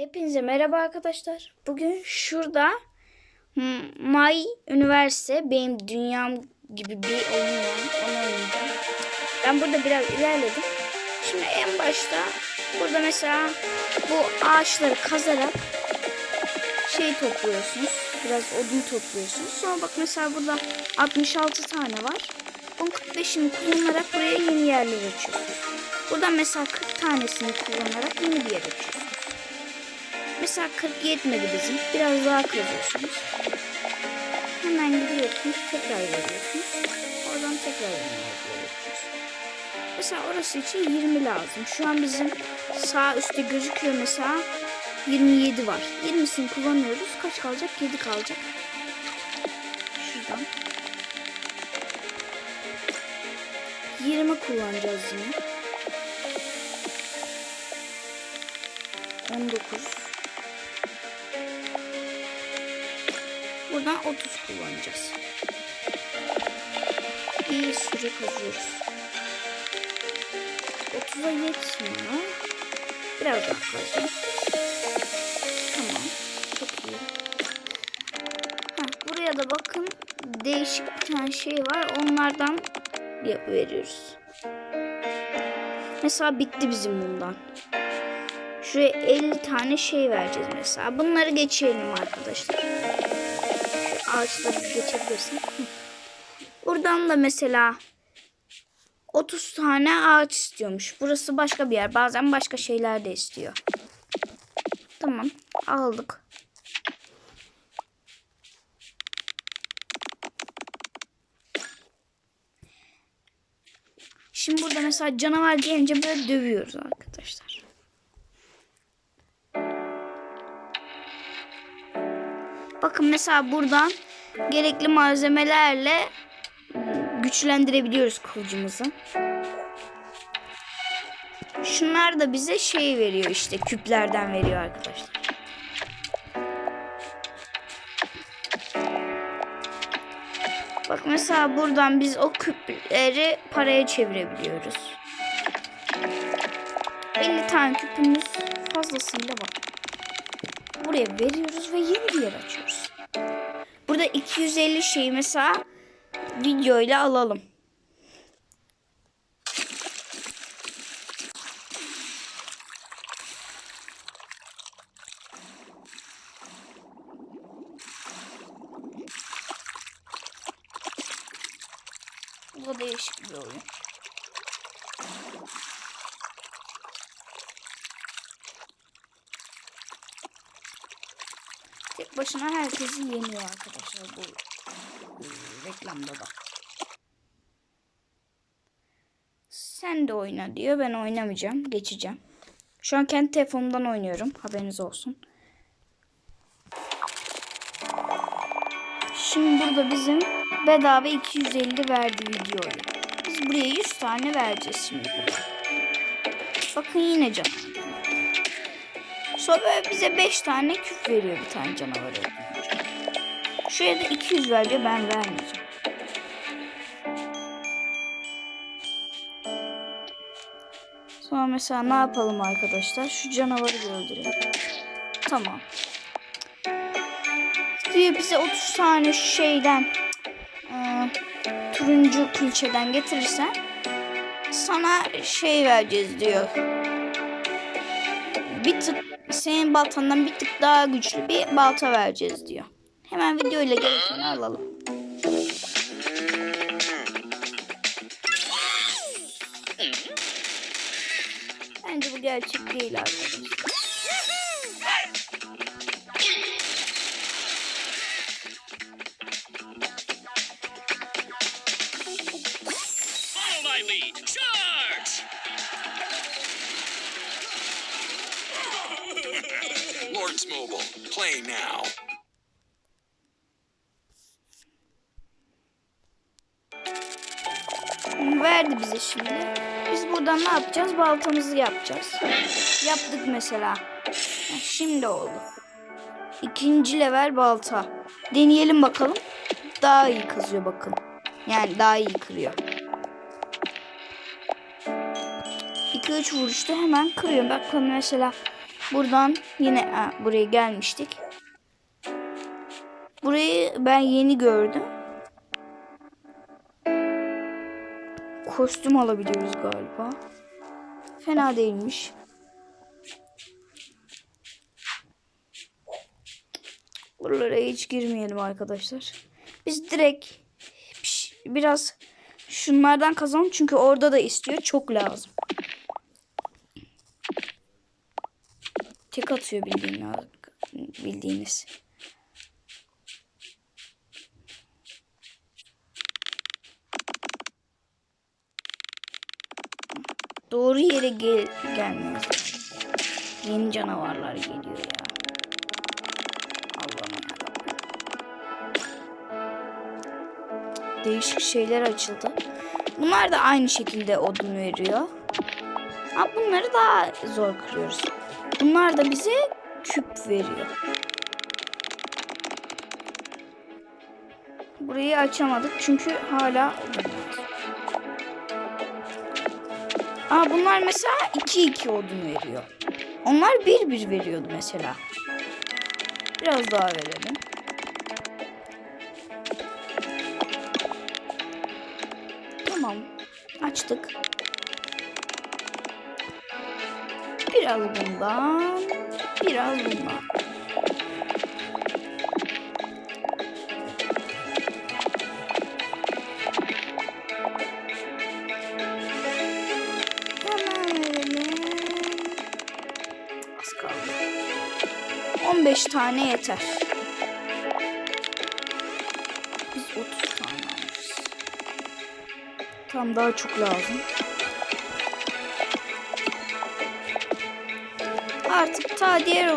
Hepinize merhaba arkadaşlar. Bugün şurada M- My Üniversite benim dünyam gibi bir oyun var. Onu. Ben burada biraz ilerledim. Şimdi en başta burada mesela bu ağaçları kazarak şey topluyorsunuz. Biraz odun topluyorsunuz. Sonra bak mesela burada 66 tane var. Bunun 45'ini kullanarak buraya yeni yerler açıyorsunuz. Buradan mesela 40 tanesini kullanarak yeni bir yer açıyorsunuz. Mesela 40 yetmedi bizim. Biraz daha kazıyorsunuz. Hemen gidiyorsunuz. Tekrar veriyorsunuz. Oradan tekrar veriyorsunuz. Mesela orası için 20 lazım. Şu an bizim sağ üstte gözüküyor mesela 27 var. 20'sini kullanıyoruz. Kaç kalacak? 7 kalacak. Şuradan. 20 kullanacağız yine. 19 Buradan 30 kullanacağız. Bir süre kazıyoruz. 30'a yetmiyor. Biraz daha kazayım. Tamam. Çok iyi. Heh, buraya da bakın. Değişik bir tane şey var. Onlardan veriyoruz. Mesela bitti bizim bundan. Şuraya 50 tane şey vereceğiz mesela. Bunları geçelim arkadaşlar. Ağaçları geçebilirsin. Buradan da mesela 30 tane ağaç istiyormuş. Burası başka bir yer. Bazen başka şeyler de istiyor. Tamam. Aldık. Şimdi burada mesela canavar gelince böyle dövüyoruz arkadaşlar. Bakın mesela buradan gerekli malzemelerle güçlendirebiliyoruz kılıcımızı. Şunlar da bize şey veriyor işte küplerden veriyor arkadaşlar. Bak mesela buradan biz o küpleri paraya çevirebiliyoruz. 50 tane küpümüz fazlasıyla var. Buraya veriyoruz ve yeni bir yer açıyoruz. Burada 250 şeyi mesela videoyla alalım. Bu da değişik bir oyun. Tek başına herkesi yeniyor arkadaşlar bu reklamda da. Sen de oyna diyor. Ben oynamayacağım. Geçeceğim. Şu an kendi telefonumdan oynuyorum. Haberiniz olsun. Şimdi burada bizim bedava 250 verdi videoyu. Biz buraya 100 tane vereceğiz şimdi. Bakın yine can. Sonra bize 5 tane küp veriyor bir tane canavar öldürünce. Şuraya da 200 veriyor ben vermeyeceğim. Sonra mesela ne yapalım arkadaşlar? Şu canavarı bir öldürelim. Tamam. Diyor bize 30 tane şeyden e, turuncu külçeden getirirsen sana şey vereceğiz diyor. Bir tık senin baltandan bir tık daha güçlü bir balta vereceğiz diyor. Hemen video ile gerekeni alalım. Bence bu gerçek değil arkadaşlar. Follow my lead. Charge! Lawrence Mobile, play now. Verdi bize şimdi. Biz buradan ne yapacağız? Baltamızı yapacağız. Yaptık mesela. Şimdi oldu. İkinci level balta. Deneyelim bakalım. Daha iyi kazıyor bakın. Yani daha iyi kırıyor. 2-3 vuruşta hemen kırıyor. Bakın mesela Buradan yine ha, buraya gelmiştik. Burayı ben yeni gördüm. Kostüm alabiliyoruz galiba. Fena değilmiş. Buralara hiç girmeyelim arkadaşlar. Biz direkt biraz şunlardan kazanalım çünkü orada da istiyor. Çok lazım. Tek atıyor bildiğin, bildiğiniz. Doğru yere gel gelmez. Yeni canavarlar geliyor ya. Allah'ım yarabbim. Değişik şeyler açıldı. Bunlar da aynı şekilde odun veriyor. Ha, bunları daha zor kırıyoruz. Bunlar da bize küp veriyor. Burayı açamadık çünkü hala. Aa bunlar mesela 2-2 odun veriyor. Onlar 1-1 veriyordu mesela. Biraz daha verelim. Tamam. Açtık. Biraz bundan. Biraz bundan. Hemen verelim. Az kaldı. 15 tane yeter. Biz 30 tane almışız. Tam daha çok lazım. Ta diğer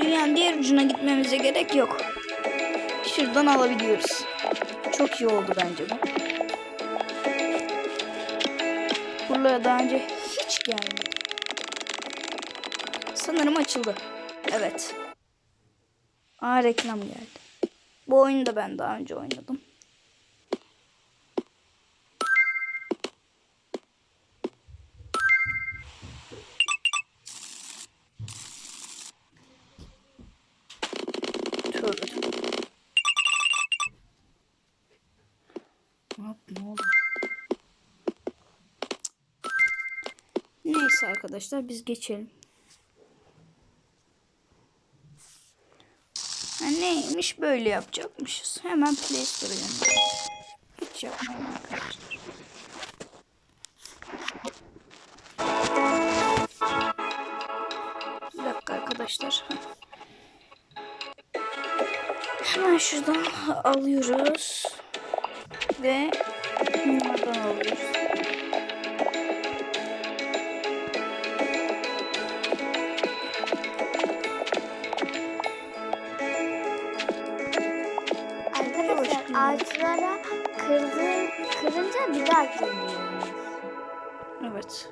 dünyanın diğer ucuna gitmemize gerek yok. Şuradan alabiliyoruz. Çok iyi oldu bence bu. Buralara daha önce hiç gelmedi. Sanırım açıldı. Evet. Aa reklam geldi. Bu oyunu da ben daha önce oynadım. Tövbe tövbe. Ne oğlum? Neyse arkadaşlar biz geçelim. Ha, neymiş böyle yapacakmışız. Hemen Play Store'a. Hiç yapmayalım arkadaşlar. Şuradan alıyoruz. Ve bunlardan alıyoruz. Arkadaşlar ağaçlara kırdı, kırınca bir daha geliyor. Evet.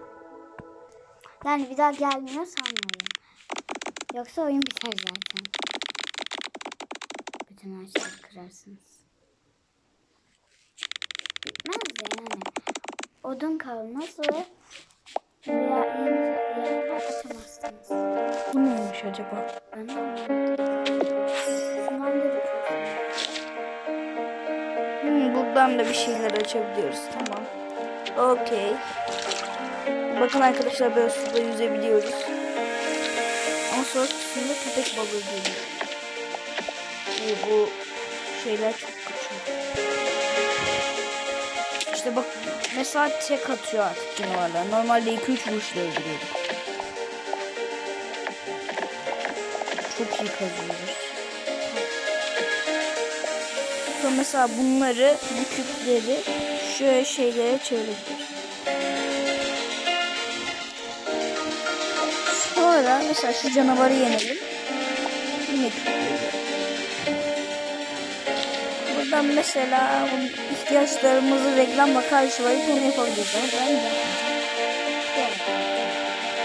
Yani bir daha gelmiyor sanmıyorum. Yoksa oyun biter zaten. Bütün ağaçları kırarsınız. Bitmez de yani. Odun kalmaz ve veya yeni yerine açamazsınız. Bu neymiş acaba? Ben de. Hmm, buradan da bir şeyler açabiliyoruz. Tamam. Okey. Bakın arkadaşlar böyle suda yüzebiliyoruz. Ama sonra suda köpek balığı geliyor. Bu, bu şeyler çok güçlü. İşte bak mesela tek atıyor artık canavarlar. Normalde 2-3 vuruşla öldürüyorduk. Çok iyi kazıyoruz. Sonra mesela bunları, bu küpleri şöyle şeylere çevirebiliriz. Sonra mesela şu canavarı yenelim. Yine küp Buradan mesela ihtiyaçlarımızı reklamla karşılayıp onu yapabiliriz.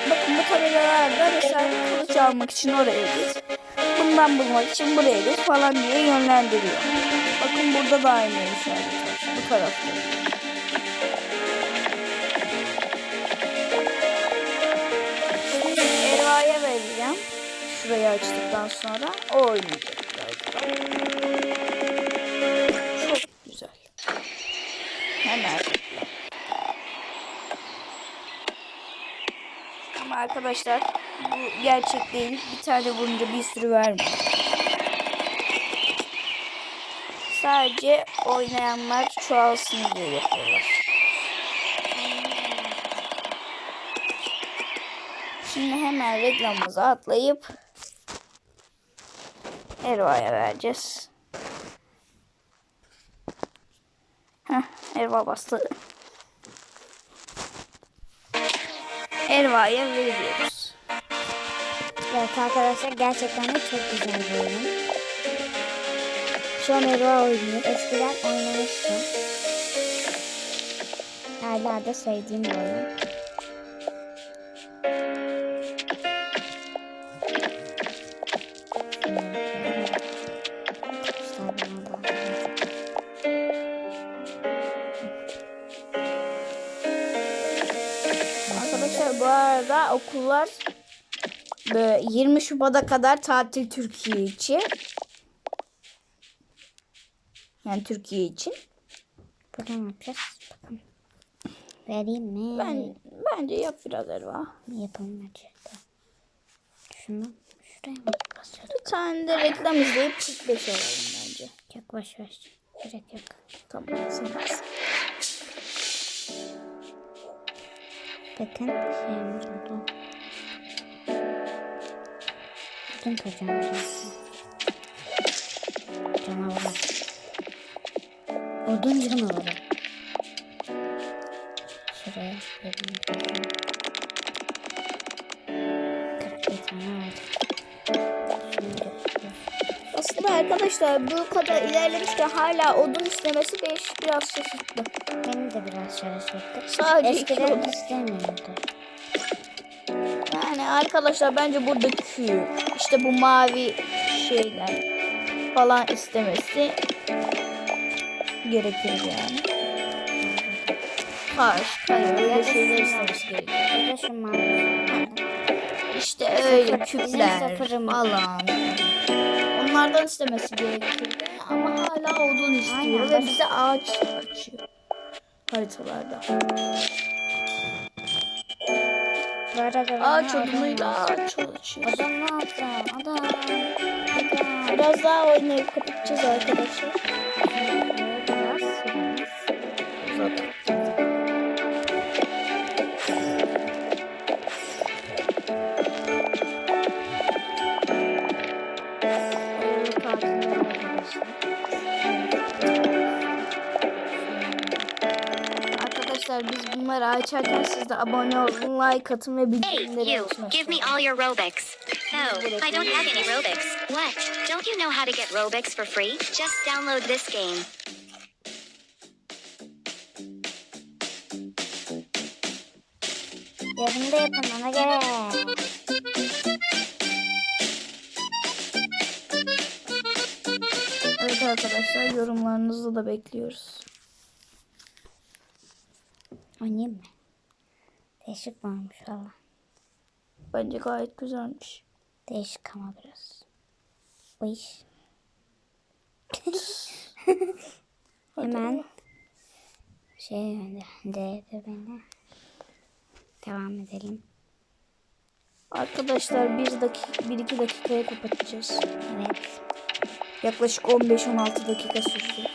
Bakın bu tabelalarda mesela kılıç almak için oraya git. Bundan bulmak için buraya git falan diye yönlendiriyor. Bakın burada da aynı işaret. Bu tarafta. Şimdi Erva'ya verelim. şurayı açtıktan sonra o oynayacak Hemen. Ama arkadaşlar bu gerçek değil. Bir tane vurunca bir sürü vermiyor. Sadece oynayanlar çoğalsın diye yapıyorlar. Şimdi hemen reklamımıza atlayıp Erva'ya vereceğiz. Heh, Erva bastı. Erva'ya veriyoruz. Evet arkadaşlar gerçekten de çok güzel bir oyun. Şu an Erva oynuyor. Eskiden oynamıştım. Hala da sevdiğim bir oyun. 20 Şubat'a kadar tatil Türkiye için. Yani Türkiye için. Burada ne yapacağız? Bakalım. Vereyim mi? Ben bence yap biraz Erva. Yapalım hadi. Şunu şuraya mı basıyorduk? Bir tane de reklam izleyip 45 alalım bence. Yok boş ver. Gerek yok. Tamam sen bas. Bakın şeyimiz oldu. Kıracağım biraz. Canavar. Odun canavarı. Şuraya odun kıracağım. 41 tane var. Şunu götürüyorum. Aslında arkadaşlar bu kadar ilerlemişken hala odun istemesi beş biraz şaşırttı. Benim de biraz şaşırttı. Sadece Eskiden odun. istemiyordu. Yani arkadaşlar bence buradaki işte bu mavi şeyler falan istemesi gerekir yani. Kare öyle şeyler istemesi gerekir. İşte öyle küpler falan. Onlardan istemesi gerekirdi ama hala odun istiyor Aynen, ve bize ağaç açıyor haritalarda. Ağaç odunuyla açıyor. Adam ne yaptı? Adam. Adam. Biraz daha oynayıp kapatacağız arkadaşlar. Açarken siz de abone olun, like atın ve Hey, bildirimleri you, açın. give me all your Robux. No, I don't have any Robux. What? Don't you know how to get Robux for free? Just download this game. Yarın da yapın ona göre. Evet arkadaşlar yorumlarınızı da bekliyoruz. Oynayayım mı? Değişik varmış valla. Bence gayet güzelmiş. Değişik ama biraz. O iş. Hemen şey gönderdi beni. Devam edelim. Arkadaşlar bir dakika, bir iki dakikaya kapatacağız. Evet. Yaklaşık 15-16 dakika sürdü.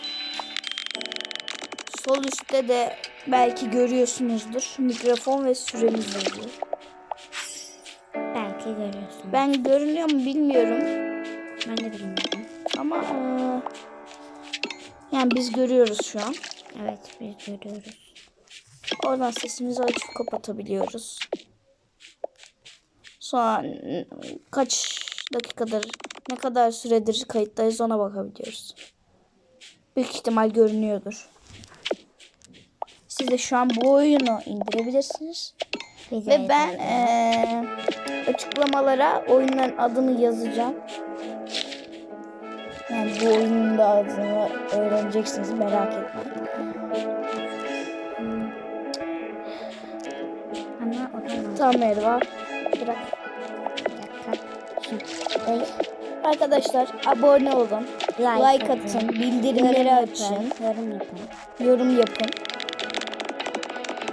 Sol üstte de belki görüyorsunuzdur. Mikrofon ve süremiz yazıyor. Belki görüyorsun. Ben görünüyor mu bilmiyorum. ben de bilmiyorum. Ama eee, yani biz görüyoruz şu an. Evet biz görüyoruz. Oradan sesimizi açıp kapatabiliyoruz. Sonra n- kaç dakikadır, ne kadar süredir kayıttayız ona bakabiliyoruz. Büyük ihtimal görünüyordur. Siz de şu an bu oyunu indirebilirsiniz. Videoyu Ve ben eee, açıklamalara oyunların adını yazacağım. Yani bu oyunun da adını öğreneceksiniz merak etmeyin. Tamam Erva. Bırak. Peki. Arkadaşlar abone olun. Like, atın. Bildirimleri açın. Yorum yapın. Yorum yapın.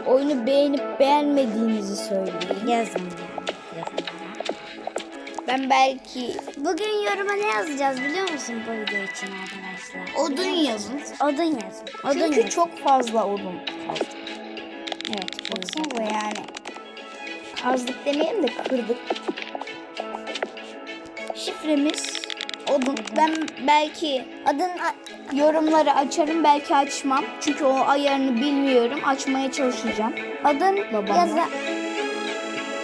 Oyunu beğenip beğenmediğinizi söyleyin. Yazın. Ben belki Bugün yoruma ne yazacağız biliyor musun bu video için arkadaşlar? odun yazın. Odun yazın. Odun Çünkü yazın. çok fazla odun kazdık. Evet. Baksanıza yani. Kazdık demeyelim de kırdık. Şifremiz odun. Ben belki Odun yorumları açarım belki açmam. Çünkü o ayarını bilmiyorum. Açmaya çalışacağım. odun Babamla. yaza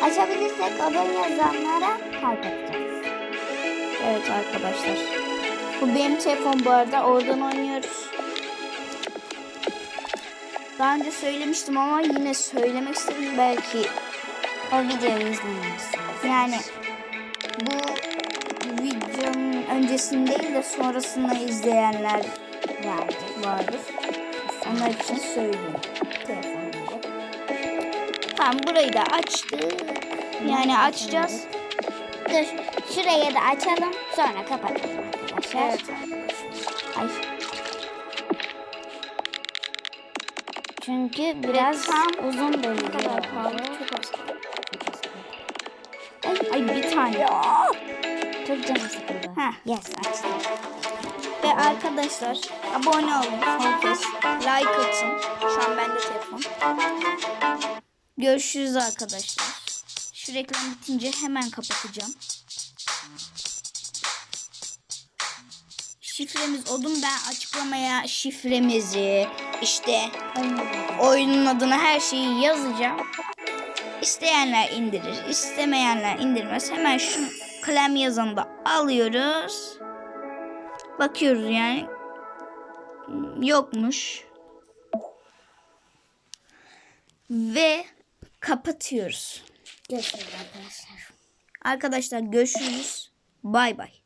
açabilirsek odun yazanlara kalp atacağız. Evet arkadaşlar. Bu benim telefon bu arada. Oradan oynuyoruz. Daha önce söylemiştim ama yine söylemek istedim. Belki O videoyu izlememişsiniz. yani bu öncesini değil de sonrasını izleyenler vardı. vardır. Onlar için söyleyeyim. Telefonumda. Tamam burayı da açtık. Yani açacağız. Dur şurayı da açalım sonra kapatalım arkadaşlar. Evet. Ay. Çünkü biraz tam uzun bölüm. Çok az kaldı. Ay bir tane. Çok canım sıkıldı. Heh. Yes açtım. Ve arkadaşlar abone olun kez. Like atın. Şu an bende telefon. Görüşürüz arkadaşlar. Şu reklam bitince hemen kapatacağım. Şifremiz odun ben açıklamaya şifremizi işte oyunun adını her şeyi yazacağım. İsteyenler indirir, istemeyenler indirmez. Hemen şu kalem yazanı da alıyoruz. Bakıyoruz yani. Yokmuş. Ve kapatıyoruz. Görüşürüz arkadaşlar. Arkadaşlar görüşürüz. Bay bay.